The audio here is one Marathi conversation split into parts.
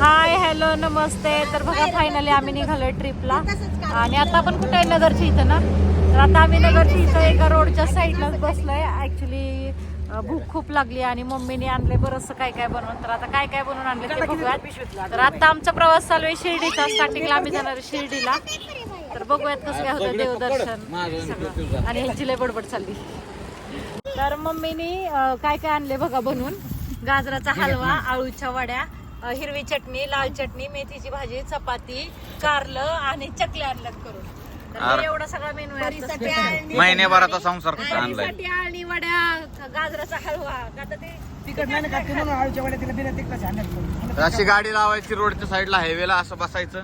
हाय हॅलो नमस्ते. तर बघा फायनली आम्ही निघालोय ट्रिपला आणि आता आपण कुठे आहे? नगरच्या इथं ना? तर आता आम्ही नगरच्या इथं एका रोडच्या साईडलाच बसलोय. ऍक्च्युली भूक खूप लागली आणि मम्मीने आणले बरंचसं काय काय बनवून. तर आता काय काय बनवून आणले ते बघूयात. तर आता आमचा प्रवास चालू आहे शिर्डीचा. स्टार्टिंगला आम्ही जाणार आहे शिर्डीला. तर बघूयात कसं काय होतं देवदर्शन. सगळं. आणि ह्यांची लय बडबड चालली. तर मम्मीनी काय काय आणले बघा बनवून? गाजराचा हलवा आळूच्या वड्या अं, हिरवी चटणी लाल चटणी मेथीची भाजी चपाती कारलं आणि चकल्या आणल्यात करून. तर हे एवढा सगळा मेनू आहे. महिन्याभराचा संसार कसा आणलाय? साठी आळणी वड्या गाजराचा हलवा. आता ते तिकट नाही खाते म्हणून आळूच्या वड्या तिला बिना तिकटाच्या आणण्यात तर अशी गाडी लावायची रोडच्या साईडला हायवेला असं बसायचं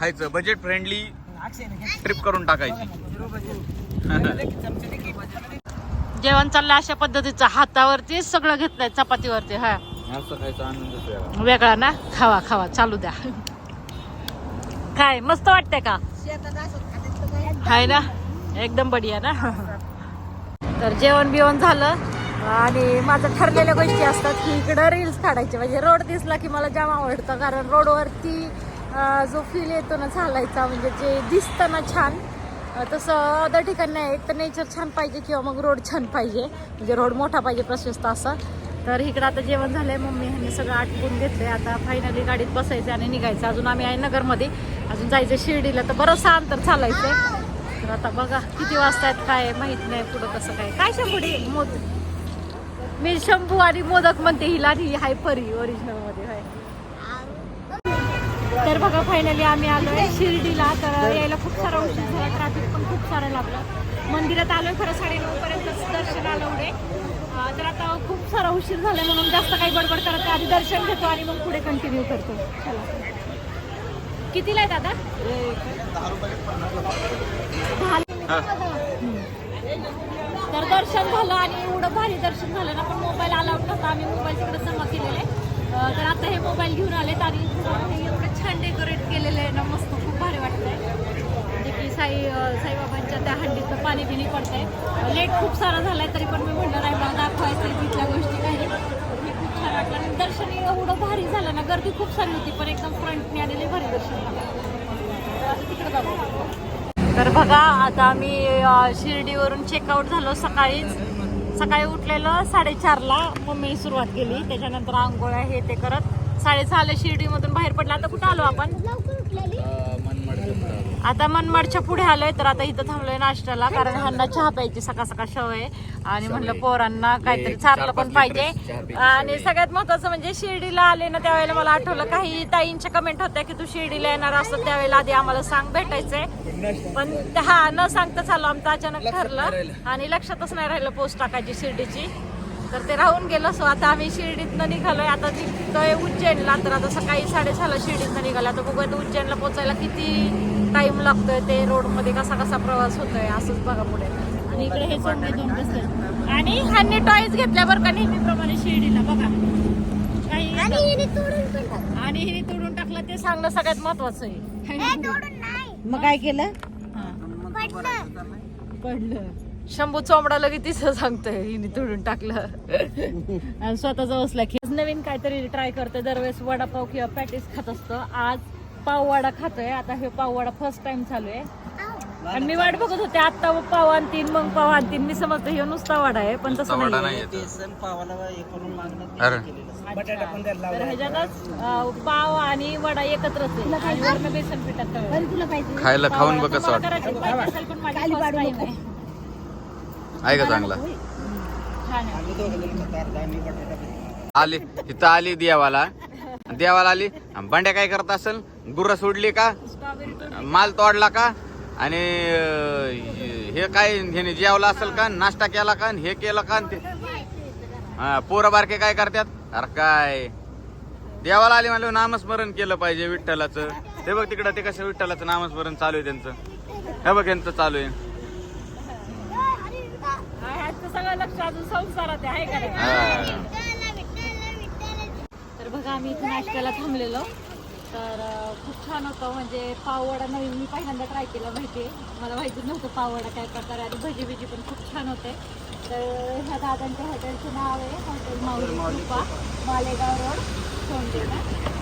खायचं. बजेट फ्रेंडली अक्षय ना ट्रिप करून टाकायची. जेवण चाललंय अशा पद्धतीचं. हातावरती सगळं घेतलंय चपातीवरती हा. खायचा आनंदच वेगळा वेगळा ना? खावा खावा. चालू द्या. काय मस्त वाटतंय का? हाय ना? एकदम बढिया ना? तर जेवण बिवण झालं. आणि माझं ठरलेल्या गोष्टी असतात की इकडं रील्स काढायचे. म्हणजे रोड दिसला की मला जाम आवडतं. कारण रोडवरती जो फील येतो ना चालायचा म्हणजे जे दिसतं ना छान तसं अदर ठिकाणी नाही. एक तर नेचर छान पाहिजे किंवा मग रोड छान पाहिजे. म्हणजे रोड मोठा पाहिजे प्रशस्त असा. तर इकडं आता जेवण झालंय मम्मी ह्यांनी सगळं आटपून घेतलंय. आता फायनली गाडीत बसायचं आणि निघायचं. अजून आम्ही आहे नगरमध्ये. अजून जायचं शिर्डीला. तर बरंचसं अंतर चालायचंय. तर आता बघा किती वाजता आहेत काय माहीत माहीत नाही पुढं कसं काय. काय शंभुडी मोद. मी शंभू आणि मोदक म्हणते हिला आणि ही हाय परी ओरिजिनलमध्ये हाय. तर बघा फायनली आम्ही आलोय शिर्डीला. तर यायला खूप सारा उशीर झाला. ट्रॅफिक पण खूप सारं लागलं. मंदिरात आलोय खरं साडेनऊ पर्यंत दर्शन आलं उडे तर आता खूप सारा उशीर झालाय म्हणून जास्त काही गडबड करत नाही. आधी दर्शन घेतो आणि मग पुढे कंटिन्यू करतो. चला. कितीला आहे दादा. तर दर्शन झालं आणि एवढं भारी दर्शन झालं ना पण मोबाईल अलाउड नव्हता आम्ही मोबाईल तिकडे जमा केलेले. तर आता हे मोबाईल घेऊन आलेत आणि पुढं हे एवढं छान डेकोरेट केलेलं आहे ना मस्त खूप भारी वाटतंय. साई साईबाबांच्या त्या हंडीतलं पाणी बिणी पडतंय. लेट खूप सारा झालाय तरी पण मी म्हणणार आहे मला दाखवायचं तिथल्या गोष्टी काही. खूप छान वाटलं. आणि दर्शन एवढं भारी झालं ना गर्दी खूप सारी होती पण एकदम फ्रंटने आलेले भारी दर्शन झालं. तिकडे जाऊ. तर बघा आता आम्ही शिर्डीवरून चेकआउट झालो सकाळीच. सकाळी उठलेलं साडेचारला मम्मी सुरुवात केली. त्याच्यानंतर आंघोळ्या हे ते करत. साडेसहाला शिर्डीमधून बाहेर पडला. आता कुठं आलो आपण? आता मनमाडच्या पुढे आलोय तर आता इथं थांबलोय नाश्त्याला कारण ह्यांना चहा प्यायची सकाळ सकाळ सवय आहे. आणि म्हणलं पोरांना काहीतरी चारलं पण पाहिजे. आणि सगळ्यात महत्वाचं म्हणजे शिर्डीला आले ना त्यावेळेला मला आठवलं काही ताईंच्या कमेंट होत्या की तू शिर्डीला येणार असं त्यावेळेला आधी आम्हाला सांग भेटायचंय. पण हा न सांगता चालू आमचं अचानक ठरलं. आणि लक्षातच नाही राहिलं पोस्ट टाकायची शिर्डीची. तर ते राहून गेलं. सो आता आम्ही शिर्डीतनं निघालोय. आता निघतोय उज्जैनला. तर आता सकाळी साडेसहाला शिर्डीतनं निघालो. आता बघूयात उज्जैनला पोचायला किती टाइम लागतोय? ते रोडमध्ये कसा कसा प्रवास होतोय? असंच बघा पुढे. आणि इकडे हे सोंगे दोन बसले आणि ह्यांनी टॉईज घेतल्यावर का नेहमीप्रमाणे शिर्डीला. बघा. काही आणि हिने तोडून टाकलं. ते सांगणं सगळ्यात महत्वाचं आहे. मग काय केलं? पडलं. शंभू चोंबडा लगेच तिथं सांगतोय हिने तोडून टाकलं. आणि स्वतःचा बसला की नवीन काहीतरी ट्राय करतोय दरवेळेस वडापाव किंवा पॅटीस खात असतो. आज पाव वडा खातोय आता हे पाव वडा फर्स्ट टाइम चालू आहे. आणि मी वाट बघत होते आता पाव आणतीन मग पाव आणतीन. मी समजतो हे नुसता वडा आहे पण तसं नाही ह्याच्यातच पाव आणि वडा एकत्रच आहे आणि वरनं बेसन पिठात तळलं. खायला खाऊन बघ कसं वाटतं. पण माझी आहे. आहे का चांगला? पण. आली तिथं आली देवाला. देवाला आली. बंड्या काय करत असेल? गुर्र सोडली का. माल तोडला का? आणि हे काय ह्याने जेवला असेल का? नाश्ता केला का? आणि हे केलं का? ते हा पोरं बारके काय करतात? अरे काय? देवाला आली म्हणलं नामस्मरण केलं पाहिजे विठ्ठलाचं. ते बघ तिकडं ते कसं विठ्ठलाचं नामस्मरण चालू आहे त्यांचं. हे बघ यांचं चालू आहे. हा, सगळं लक्ष अजून संसारात आहे का नाही? तर बघा आम्ही इथे नाश्त्याला थांबलेलो. तर अं, खूप छान होतं म्हणजे पाववडा नवीन मी पहिल्यांदा ट्राय केला माहिती मला माहिती नव्हतं पाववडा काय प्रकार आहे आणि भजी बिजी पण खूप छान होते. तर ह्या दादांच्या हॉटेलचं नाव आहे हॉटेल माऊली कृपा मालेगाव रोड.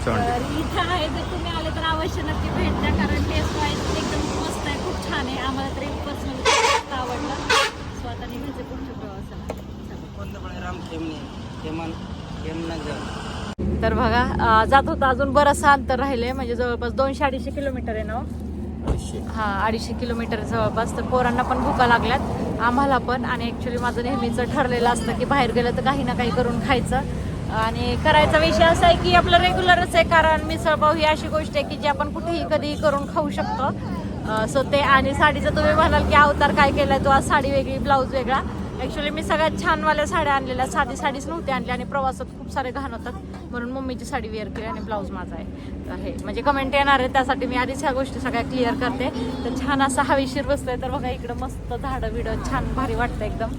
तर इथं आहे जर तुम्ही आले तर अवश्य नक्की भेट द्या कारण टेस्ट वाईज एकदम मस्त आहे खूप छान आहे. आम्हाला तरी पर्सनली खूप आवडलं स्वतः निघायचं पुढच्या प्रवासाला. कोणतं पण राम खेमणे खेमन खेमनगर तर बघा जात होतं अजून बरंचसं अंतर राहिले म्हणजे जवळपास दोनशे अडीचशे किलोमीटर आहे ना हो? हा अडीचशे किलोमीटर जवळपास. तर पोरांना पण भुका लागल्यात. आम्हाला पण. आणि ॲक्च्युली माझं नेहमीचं ठरलेलं असतं की बाहेर गेलं तर काही ना काही करून खायचं. आणि करायचा विषय असा आहे की आपलं रेग्युलरच आहे. कारण मिसळपाव ही अशी गोष्ट आहे की जी आपण कुठेही कधीही करून खाऊ शकतो. सो ते आणि साडीचं तुम्ही म्हणाल की अवतार काय केलाय तो? आज साडी वेगळी ब्लाऊज वेगळा. ॲक्च्युली मी सगळ्यात छानवाल्या साड्या आणलेल्या. साधी साडीच नव्हती आणली आणि प्रवासात खूप सारे घाण होतात. म्हणून मम्मीची साडी वेअर केली आणि ब्लाऊज माझा आहे. आहे म्हणजे कमेंट येणार आहे त्यासाठी मी आधीच ह्या गोष्टी सगळ्या क्लिअर करते. तर छान असा हवेशीर बसतोय. तर बघा इकडं मस्त झाडं बिडं छान भारी वाटतं एकदम.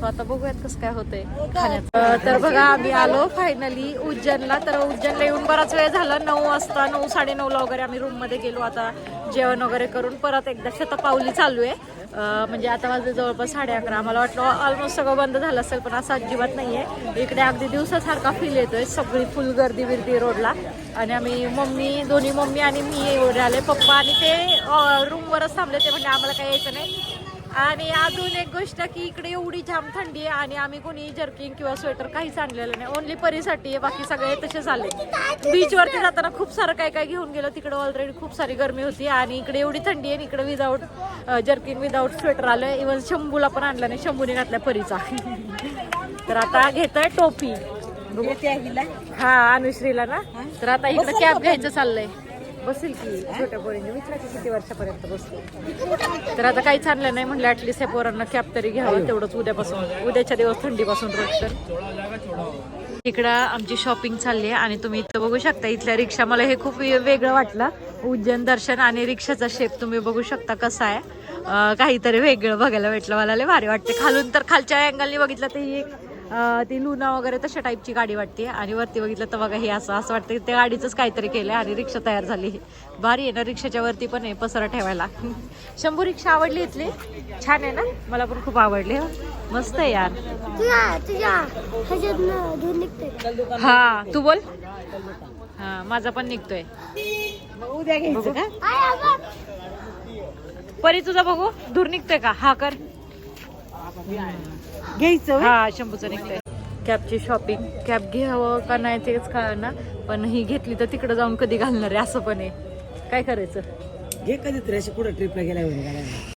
सो आता बघूयात कसं काय होतंय खाण्याचं. तर बघा आम्ही आलो फायनली उज्जैनला. तर उज्जैनला येऊन बराच वेळ झाला. नऊ वाजता नऊ साडेनऊला वगैरे आम्ही रूममध्ये गेलो. आता जेवण वगैरे करून परत एकदा शतपावली चालू आहे. म्हणजे आता वाजले जवळपास साडे अकरा आम्हाला वाटलं ऑलमोस्ट सगळं बंद झालं असेल पण असं अजिबात नाही आहे इकडे अगदी दिवसासारखा फील येतोय. सगळी फुल गर्दी बिर्दी रोडला. आणि आम्ही मम्मी दोन्ही मम्मी आणि मी एवढे आले. पप्पा आणि ते रूमवरच थांबले ते म्हणजे आम्हाला काही यायचं नाही. आणि अजून एक गोष्ट की इकडे एवढी जाम थंडी आहे आणि आम्ही कोणी जर्किंग किंवा स्वेटर काहीच आणलेलं नाही. ओनली परीसाठी आहे बाकी सगळे तसेच आले. बीचवरती जाताना खूप सारं काय काय घेऊन गेलो. तिकडे ऑलरेडी खूप सारी गरमी होती आणि इकडे एवढी थंडी आहे आणि इकडे विदाऊट जर्किन विदाऊट स्वेटर आलं इवन शंभूला पण आणलं नाही. शंभूने घातल्या परीचा. तर आता घेतोय टोपी. हा अनुश्रीला ना. तर आता इकडे कॅब घ्यायचं चाललंय. बसेल की छोट्या पोरींनी. विचारा की किती वर्षापर्यंत बसतो तर आता काहीच आणलं नाही. म्हणलं ऍटलीस्ट या पोरांना कॅब तरी घ्यावं. तेवढंच उद्यापासून. उद्याच्या दिवस थंडीपासून रोज तर. इकडं आमची शॉपिंग चालली आहे आणि तुम्ही इथं बघू शकता. इथल्या रिक्षा मला हे खूप वेगळं वाटलं. उज्जैन दर्शन आणि रिक्षाचा शेप तुम्ही बघू शकता कसा आहे. काहीतरी वेगळं बघायला भेटलं. मला लय भारी वाटते खालून तर खालच्या अँगलनी बघितलं तर ही एक ती लुना वगैरे तशा टाईपची गाडी वाटते. आणि वरती बघितलं तर बघा हे असं असं वाटतं की त्या गाडीचंच काहीतरी केलंय आणि रिक्षा तयार झाली. भारी आहे ना रिक्षाच्या वरती पण आहे पसरा ठेवायला. शंभू रिक्षा आवडली इथली? छान आहे ना? मला पण खूप आवडली. मस्त आहे यार. हा तू बोल. हा माझा पण निघतोय. उद्या का परी तुझा बघू? धूर निघतोय का? हा कर. घ्यायचं हा शंभूचा निघतोय. कॅबची शॉपिंग कॅब घ्यावं का नाही तेच कळणार ना पण ही घेतली तर तिकडे जाऊन कधी घालणार आहे असं पण आहे. काय करायचं? घे कधीतरी अशी कुठं ट्रिपला गेल्या